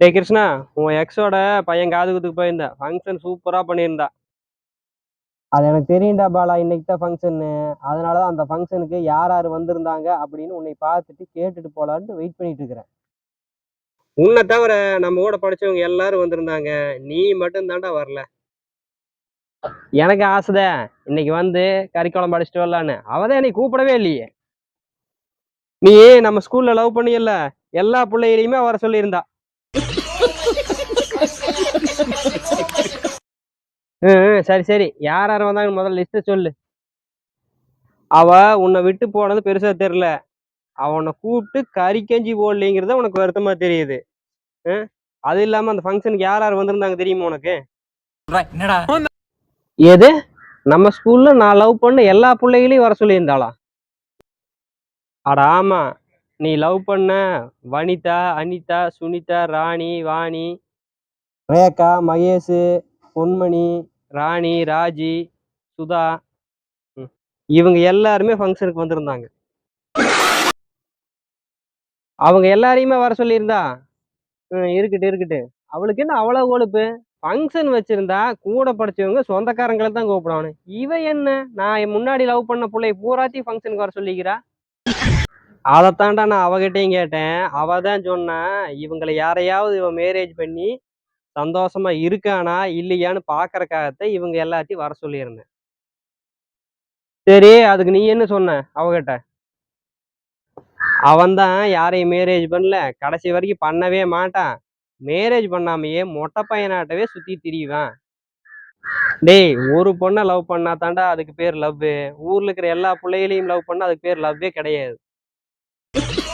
டேய் கிருஷ்ணா உன் எக்ஸோட பையன் காதுகுத்துக்கு போயிருந்தேன் ஃபங்க்ஷன் சூப்பரா பண்ணியிருந்தா. அது எனக்கு தெரியும்டா பாலா இன்னைக்கு தான் ஃபங்க்ஷன்னு அதனால தான் அந்த ஃபங்க்ஷனுக்கு யார் யார் வந்திருந்தாங்க அப்படின்னு உன்னை பார்த்துட்டு கேட்டுட்டு போலான்ட்டு வெயிட் பண்ணிட்டு இருக்கிறேன். உன்னை தவிர நம்ம கூட படிச்சவங்க எல்லாரும் வந்திருந்தாங்க. நீ மட்டும் தான்டா வரல. எனக்கு ஆசைதான் இன்னைக்கு வந்து கறி குழம்பு அடிச்சிட்டு வரலான்னு அவதான் என்னை கூப்பிடவே இல்லையே. நீ நம்ம ஸ்கூல்ல லவ் பண்ணியல்ல? எல்லா பிள்ளைகளையுமே வர சொல்லியிருந்தா. ம், சரி சரி. யார் யார் வந்தாங்க முதல்ல லிஸ்ட்டை சொல்லு. அவ உன்னை விட்டு போனது பெருசா தெரியல. அவனை கூப்பிட்டு கறி கஞ்சி போடலைங்கிறது உனக்கு வருத்தமா தெரியுது? அது இல்லாம அந்த ஃபங்க்ஷனுக்கு யார் யார் வந்திருந்தாங்க தெரியுமா உனக்கு? எது? நம்ம ஸ்கூல்ல நான் லவ் பண்ண எல்லா பிள்ளைகளையும் வர சொல்லியிருந்தாளா? அட ஆமா. நீ லவ் பண்ண வனிதா அனிதா சுனிதா ராணி வாணி ரேகா மகேஷ் பொன்மணி ராணி ராஜி சுதா ம். இவங்க எல்லாருமே ஃபங்க்ஷனுக்கு வந்திருந்தாங்க. அவங்க எல்லாரையுமே வர சொல்லியிருந்தா? இருக்கட்டு இருக்கட்டு. அவளுக்கு என்ன அவ்வளோ கொழுப்பு? ஃபங்க்ஷன் வச்சிருந்தா கூட படிச்சவங்க சொந்தக்காரங்களை தான் கூப்பிடணும் இவ என்ன? நான் என் முன்னாடி லவ் பண்ண பிள்ளை பூராத்தி ஃபங்க்ஷனுக்கு வர சொல்லிக்கிறா? அதைத்தாண்டா நான் அவகிட்டையும் கேட்டேன். அவ தான் சொன்னா இவங்களை யாரையாவது இவன் மேரேஜ் பண்ணி சந்தோஷமா இருக்கானா இல்லையான்னு பாக்குறக்காகத்தான் இவங்க எல்லாத்தையும் வர சொல்லியிருந்தேன். சரி அதுக்கு நீ என்ன சொன்ன அவகிட்ட? அவன்தான் யாரையும் மேரேஜ் பண்ணல கடைசி வரைக்கும் பண்ணவே மாட்டான். மேரேஜ் பண்ணாமையே மொட்டை பையனாட்டவே சுத்தி திரியுவான். டேய் ஒரு பொண்ணை லவ் பண்ணா தாண்டா அதுக்கு பேர் லவ் ஊர்ல இருக்கிற எல்லா பிள்ளைகளையும் லவ் பண்ணா அதுக்கு பேர் லவ்வே கிடையாது.